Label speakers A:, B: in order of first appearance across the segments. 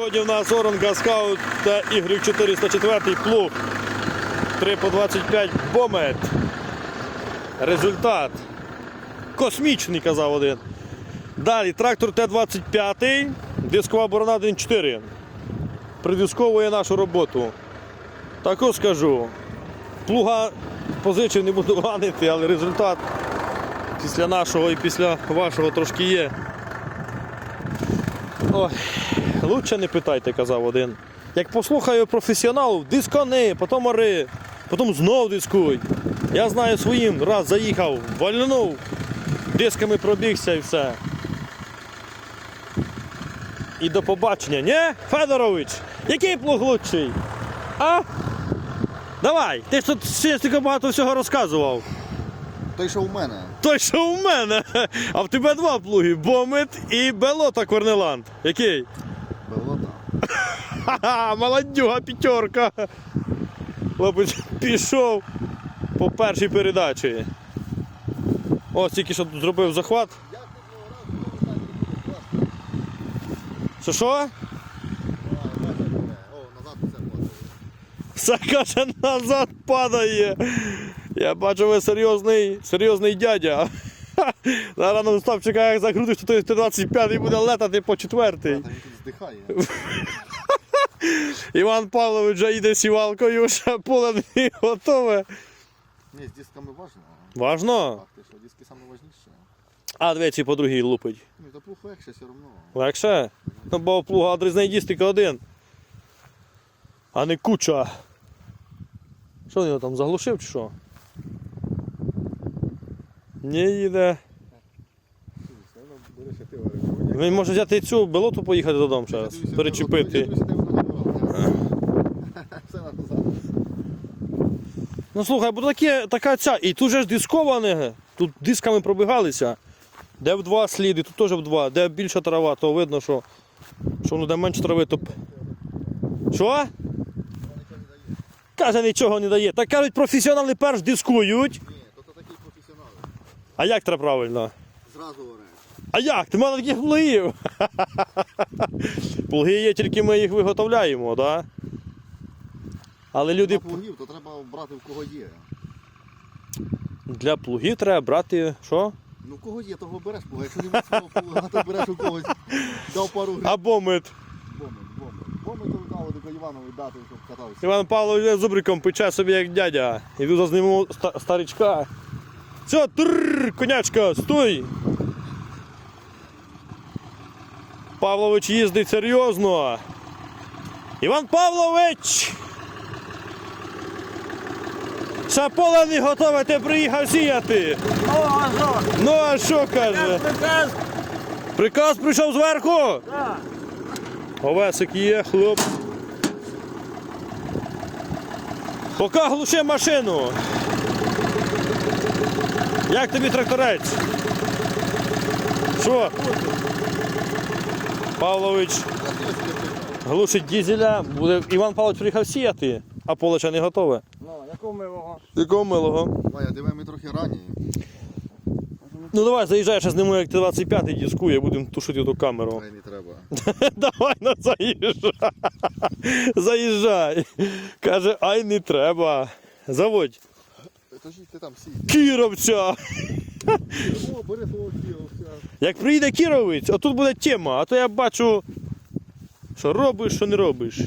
A: Сьогодні в нас Оранга Скаут та Y 404 плуг 3 по 25 бомет. Результат. Космічний, казав один. Далі трактор Т-25, дискова борона 1.4. Придисковує нашу роботу. Таку скажу. Плуга позичив не буду ганити, але результат після нашого і після вашого трошки є. Ой, лучше не питайте, казав один. Як послухаю професіоналів, дискони, потім ори, потім знов дискуй. Я знаю своїм, раз заїхав, вальнув, дисками пробігся і все. І до побачення, не? Федорович, який плуг лучший? А? Давай, ти ж тут ще багато всього розказував.
B: Той, що у мене.
A: Той, що у мене. А в тебе два плуги: Бомит і Белота Корнеланд. Який?
B: Болота.
A: Ха-ха, молодюга п'ятерка. Хлопець пішов по першій передачі. Ось тільки що тут зробив захват. Що що? Все каже, назад падає. Я бачу, ви серйозний, серйозний дядя. Зараз на став чекає, як закрутиш, то той 25 і буде летати по четвертий.
B: Та він тут здихає.
A: Іван Павлович вже йде сівалкою, ще поле не готове.
B: Ні, з дисками важно.
A: Важно.
B: Так, ти що, диски саме.
A: А двічі по другій лупить.
B: Ну, та плуг легше все одно.
A: Легше? Ну, бо плуга одрізний діст тільки один. А не куча. Що він його там заглушив чи що? Не їде. Він може взяти цю белоту поїхати додому зараз. Перечепити. Ну слухай, бо таке, така ця. І тут же ж дисковане. Тут дисками пробігалися. Де в два сліди, тут теж в два. Де більша трава, то видно, що, що ну, де менше трави, то. Що? Каже, нічого не дає. Так кажуть, професіонали перш дискують.
B: Ні, то, то такі професіонали.
A: А як треба правильно?
B: Зразу оре.
A: А як? Ти мене таких плугів. Плуги є, тільки ми їх виготовляємо, так? Да? Але люди
B: Для плугів, то треба брати в кого є.
A: для плугів треба брати що?
B: Ну, в кого є, того береш плуга. Якщо немає свого плуга, то береш у когось. Дав пару гривень.
A: Або мит.
B: Бомби, бомби. Бомби то до Іванові дати, щоб катався.
A: Іван Павлович зубриком пече собі як дядя. Іду зазніму ста- старичка. Все, трррр, конячка, стой! Павлович їздить серйозно. Іван Павлович! Ще поле не готове, ти приїхав сіяти.
C: О, а що?
A: Ну а що каже?
C: Приказ?
A: Приказ прийшов зверху?
C: Так.
A: Овесик є, хлоп. Поки глуши машину. Як тобі тракторець? Що? Павлович глушить дізеля, буде Іван Павлович приїхав сіяти, а поле ще не готове.
C: Ну, якого милого?
A: Якого милого?
B: Ваня, диви, ми трохи рані.
A: Ну давай заїжджай, ще зніму, як ти 25-й дискує, будемо тушити ту камеру.
B: Ай, не треба.
A: Давай на заїжджай. Заїжджай. Каже, ай не треба. Заводь.
B: Кажіть, ти там сій.
A: Кіровця.
B: О, бери свого кіровця.
A: Як приїде Кіровець, отут буде тема, а то я бачу, що робиш, що не робиш.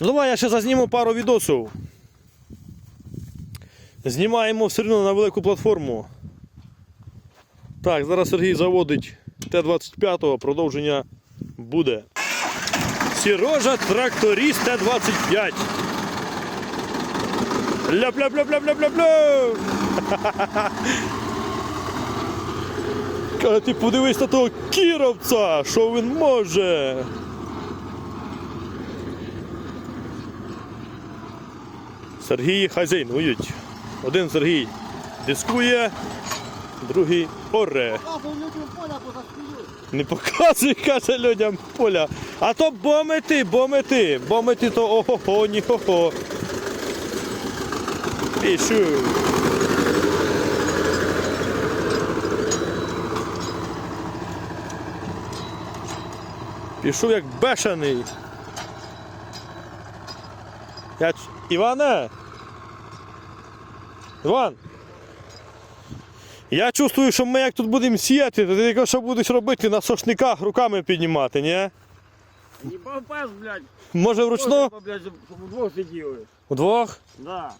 A: Ну давай я ще зазніму пару відосів. Знімаємо все одно на велику платформу. Так, зараз Сергій заводить Т-25, продовження буде. Сірожа тракторист Т-25. Ля-пля-пля-пля-пля-пля-пля! Каже, ти подивись на того кіровця, що він може. Сергій хазяйнують. Один Сергій дискує, другий оре. Не показуй, каже людям поля. А то бомети, бомети, бомети то ого-го, ні-хо-хо. Пішу. Пішов як бешений. Я... Іване! Іван! Я чувствую, що ми як тут будемо сіяти, то ти що будеш робити на сошниках руками піднімати, ні?
C: Їбав пес, блядь.
A: Може вручну?
C: Треба, блядь, щоб удвох сиділи.
A: Удвох?
C: Да.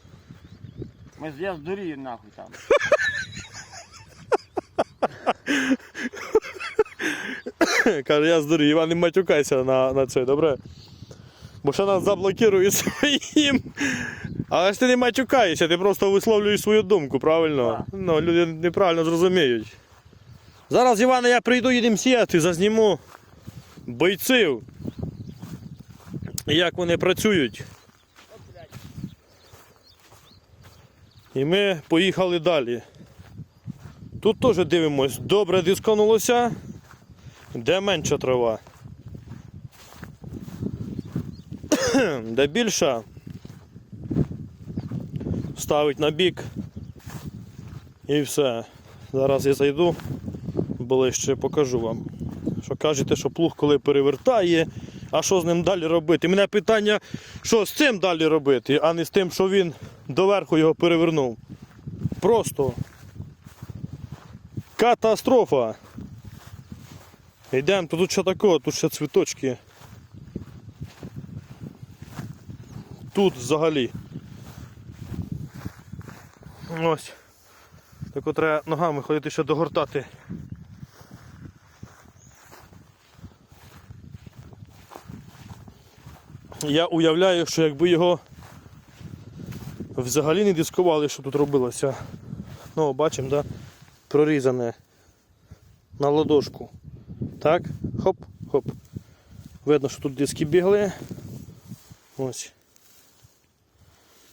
C: Ми я здурію нахуй там.
A: Каже, я здурію, Іван, не матюкайся на, на це, добре? Бо ще нас заблокують своїм. Але ж ти не матюкаєшся, ти просто висловлюєш свою думку, правильно?
C: Так.
A: Ну, люди неправильно зрозуміють. Зараз, Іване, я прийду, їдемо сіяти, зазніму бойців. Як вони працюють. І ми поїхали далі. Тут теж дивимось, добре дисконулося. Де менша трава? Де більша? Ставить на бік. І все. Зараз я зайду ближче, покажу вам. Що кажете, що плуг коли перевертає, а що з ним далі робити? Мене питання, що з цим далі робити, а не з тим, що він доверху його перевернув. Просто катастрофа. Йдемо, тут ще такого, тут ще цвіточки. Тут взагалі. Ось. Так от треба ногами ходити ще догортати. Я уявляю, що якби його взагалі не дискували, що тут робилося. Ну, бачимо, да? прорізане на ладошку. Так, хоп, хоп. Видно, що тут диски бігли. Ось.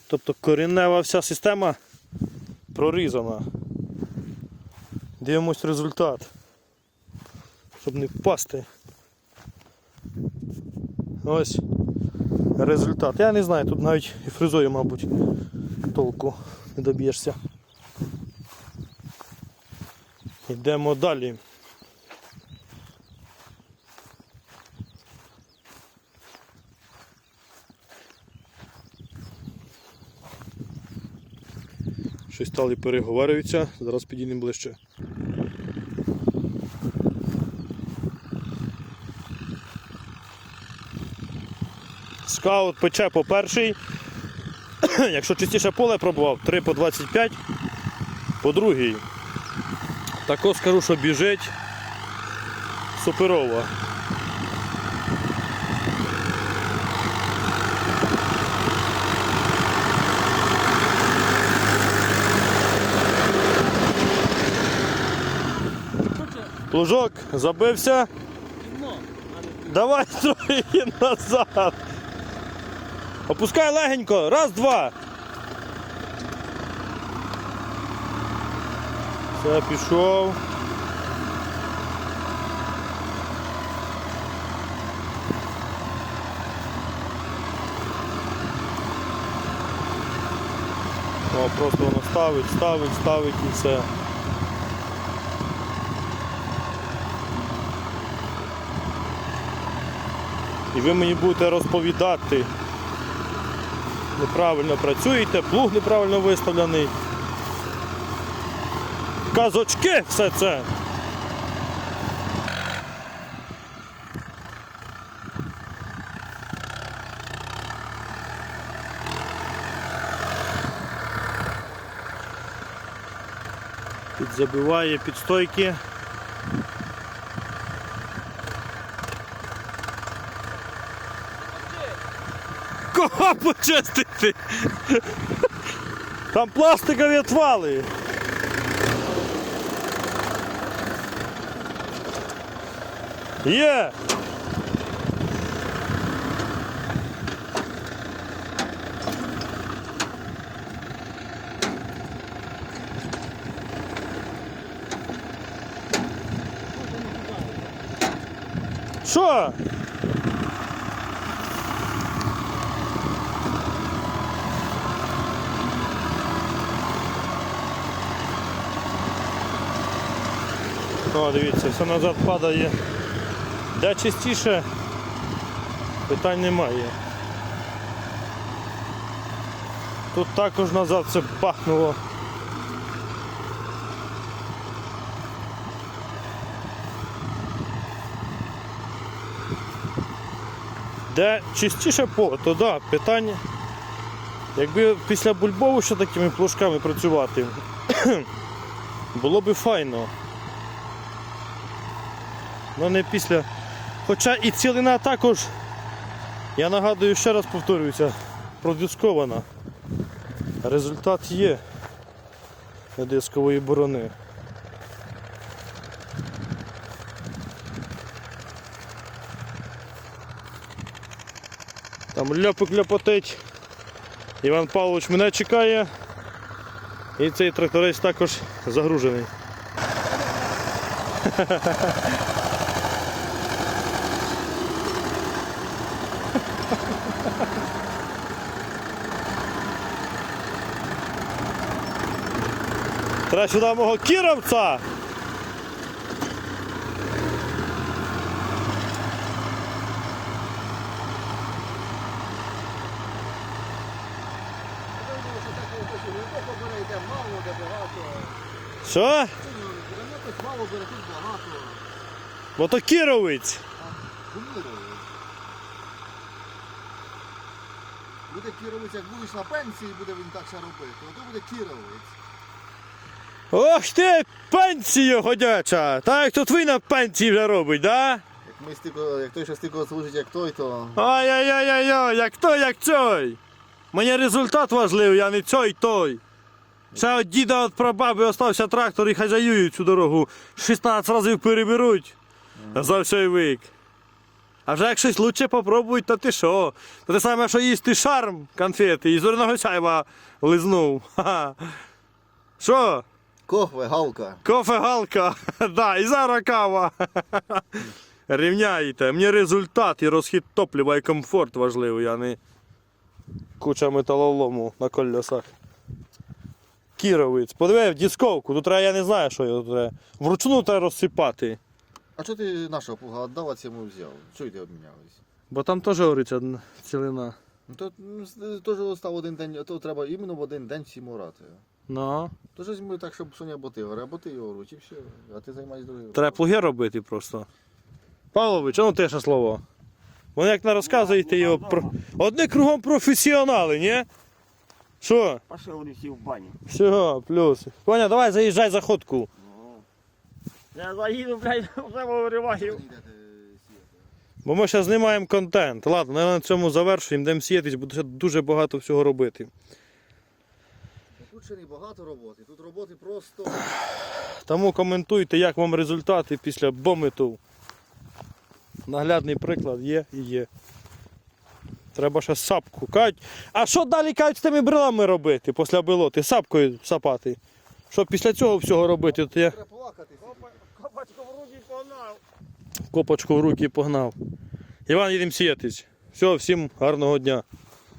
A: Тобто коренева вся система прорізана. Дивимось результат. Щоб не впасти. Ось результат. Я не знаю, тут навіть і фрезою, мабуть, толку не доб'єшся. Йдемо далі. Щось стали переговарюються, зараз підійдемо ближче. Скаут пече по перший. Якщо частіше поле пробував, 3 по 25, по другий. Тако скажу, що біжить суперово. Плужок забився. Давай трохи назад. Опускай легенько. Раз, два. Все, пішов. О, просто воно ставить, ставить, ставить і все. І ви мені будете розповідати. Неправильно працюєте, плуг неправильно виставлений. Казочки все це. Підзабиває під Кого почистити? Там пластикові отвали. Є. Що? О, дивіться, все назад падає. Де частіше Питань немає. Тут також назад все бахнуло. Де чистіше поле, то да, питання. Якби після бульбову ще такими плужками працювати, було би файно. Ну не після. Хоча і цілина також, я нагадую, ще раз повторююся, продискована. Результат є дискової борони. Там ляпик ляпотить. Іван Павлович мене чекає. І цей тракторець також загружений. Треба сюди мого кіровця.
B: Мало де багато.
A: Що?
B: Мало багато.
A: Бо то кіровець.
B: Буде кіровець, як будеш на пенсії, буде він так ще робити. То буде кіровець.
A: Ох ти, пенсію ходяча! Так, то твій на пенсії вже робить, да?
B: Як ми стільки, як той, що стільки служить, як той, то
A: Ай-яй-яй-яй, як той, як цей. Мені результат важливий, а не цей той. Ще від діда від прабаби остався трактор і хазяюють цю дорогу. 16 разів переберуть за всей вік. А вже як щось лучше попробують, то ти що? То те саме, що їсти шарм конфети і зоряного сяйва лизнув. Ха-ха. Що?
B: Кохве, галка.
A: Кофе галка, да, і зараз кава. Рівняйте. Мені результат і розхід топлива і комфорт важливий, а не куча металолому на колесах. Кіровець. Подиви в дисковку, тут треба, я не знаю, що його треба. Вручну треба розсипати.
B: А що ти нашого плуга віддав, а цьому взяв? Що ти обмінялись?
A: Бо там теж горить одна цілина.
B: Ну то ну, теж став один день, то треба іменно в один день всім орати.
A: Ну.
B: То ж візьми так, щоб Соня боти горе, або ти його і все. А ти займайся другим.
A: Треба плуги робити просто. Павлович, а ну те ще слово. Вони як не розказуєте його про. Одне кругом професіонали, ні? Що?
C: Пошли вони всі в баню.
A: Все, плюс. Коня, давай заїжджай за ходку.
C: Я заїду, блядь, вже вириваю.
A: Бо ми ще знімаємо контент. Ладно, на цьому завершуємо, йдемо сіятись, буде ще дуже багато всього робити.
B: Тут багато роботи, тут роботи просто.
A: Тому коментуйте, як вам результати після бомиту. Наглядний приклад є і є. Треба ще сапку. Кажуть, а що далі кажуть з тими брилами робити після билоти? Сапкою сапати. Що після цього всього робити, то я
B: плакати.
C: Копачку в руки погнав.
A: копочку в руки погнав. Іван, їдемо сіятись. Все, всім гарного дня.